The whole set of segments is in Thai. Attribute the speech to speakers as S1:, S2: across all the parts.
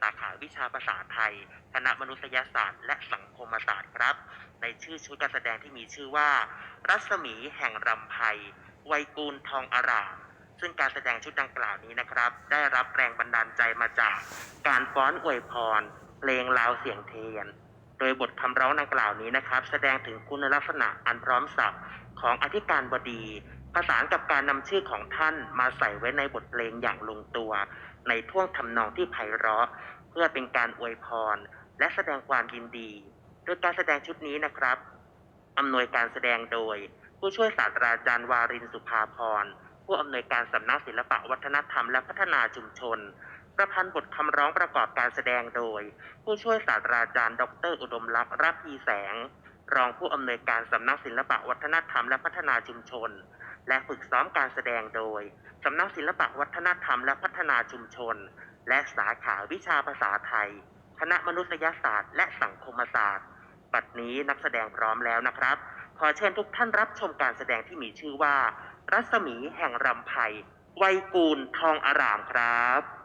S1: สาขาวิชาภาษาไทย คณะมนุษยศาสตร์และสังคมศาสตร์ครับ ในชื่อชุดการแสดงที่มีชื่อว่า รัศมีแห่งรำไพไวยกูลทองอารามซึ่งการแสดงชุดดังกล่าวนี้นะครับ ได้รับแรงบันดาลใจมาจากการฟ้อนอวยพร เพลงลาวเสียงเทียน โดยบทคำร้องดังกล่าวนี้นะครับ แสดงถึงคุณลักษณะอันพร้อมสับของอธิการบดีประสานกับการนำชื่อของท่านมาใส่ไว้ในบทเพลงอย่างลงตัว ในท่วงทำนองที่ไพเราะ เพื่อเป็นการอวยพร และแสดงความยินดี โดยการแสดงชุดนี้นะครับอำนวยการแสดงโดย ผู้ช่วยศาสตราจารย์วารินสุภาพรผู้อำนวยการสำนักศิลปวัฒนธรรมและพัฒนาชุมชน ประพันธ์บทคำร้องประกอบการแสดงโดย ผู้ช่วยศาสตราจารย์ ดร อุดมลักษณ์รับพีแสง รองผู้อำนวยการสำนักศิลปวัฒนธรรมและพัฒนาชุมชน และฝึกซ้อมการแสดงโดยสำนักศิลปวัฒนธรรมและพัฒนาชุมชน และสาขาวิชาภาษาไทย คณะมนุษยศาสตร์และสังคมศาสตร์ บัดนี้นักแสดงพร้อมแล้วนะครับ ขอเชิญทุกท่านรับชมการแสดงที่มีชื่อว่า รัศมีแห่งรำไพไวยกูลทองอารามครับ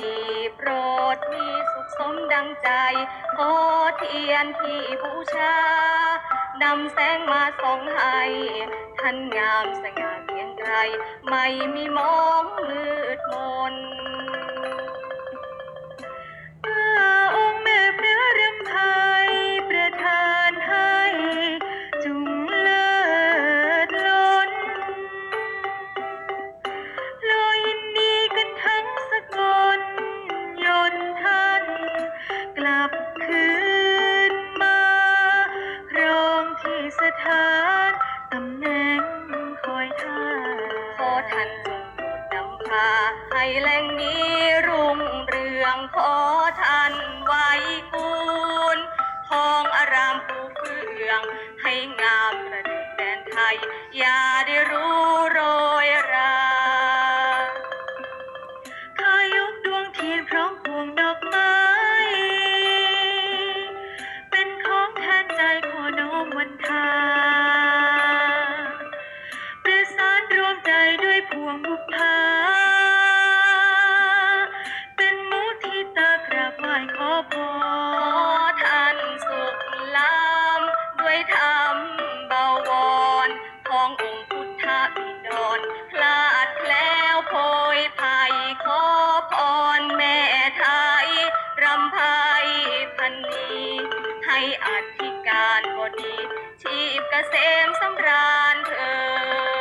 S2: ดีโปรดมีสุขสมดังใจ ขอเทียนที่บูชานำแสงมาส่องให้ท่านงามสง่าเพียงใดไม่มีมองมืดมน ท่านไว้ปูนทองอารามผู้เฟือง ให้งามประดุจแดนไทยยา ให้อธิการบดีชีพเกษมสำราญเธอ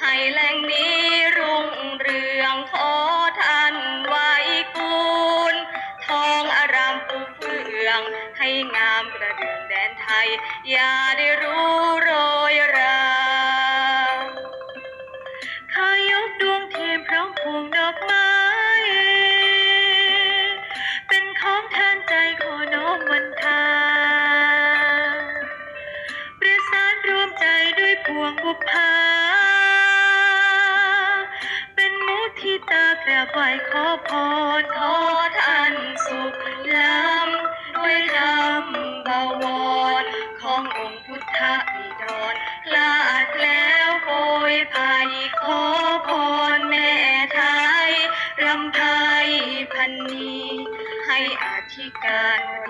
S3: ให้แหล่งนี้รุ่งเรืองขอ ไห
S2: วขอพรขอ
S3: ท่านสุขล้ำด้วยธรรมบวร ขององค์พุทธบิดรลาดแล้วโกยภัยขอพรแม่ไทยรำไพพันนีให้อธิการ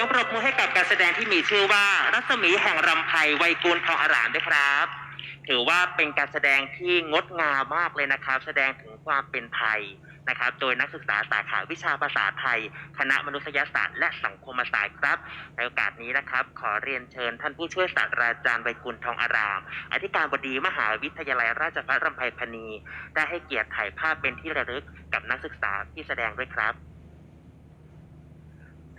S1: สียงปรบมือให้กับการแสดงที่มีชื่อว่า รัศมีแห่งรำไพไวยกุลทองอารามด้วยครับ ถือว่าเป็นการแสดงที่งดงามมากเลยนะครับ แสดงถึงความเป็นไทยนะครับ โดยนักศึกษาสาขาวิชาภาษาไทย คณะมนุษยศาสตร์และสังคมศาสตร์ครับ ในโอกาสนี้นะครับ ขอเรียนเชิญท่านผู้ช่วยศาสตราจารย์ไวยกุลทองอาราม อธิการบดีมหาวิทยาลัยราชภัฏรำไพพรรณีได้ให้เกียรติถ่ายภาพเป็นที่ระลึกกับนักศึกษาที่แสดงด้วยครับ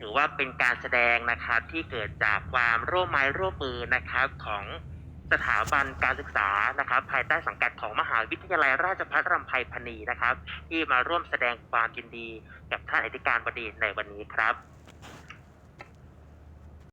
S1: ถือว่าเป็นการแสดงนะครับที่เกิดจากความร่วมไม้ร่วมมือนะครับของสถาบันการศึกษานะครับ ภายใต้สังกัดของมหาวิทยาลัยราชภัฏรำไพพรรณีนะครับ ที่มาร่วมแสดงความยินดีกับท่านอธิการบดีในวันนี้ครับ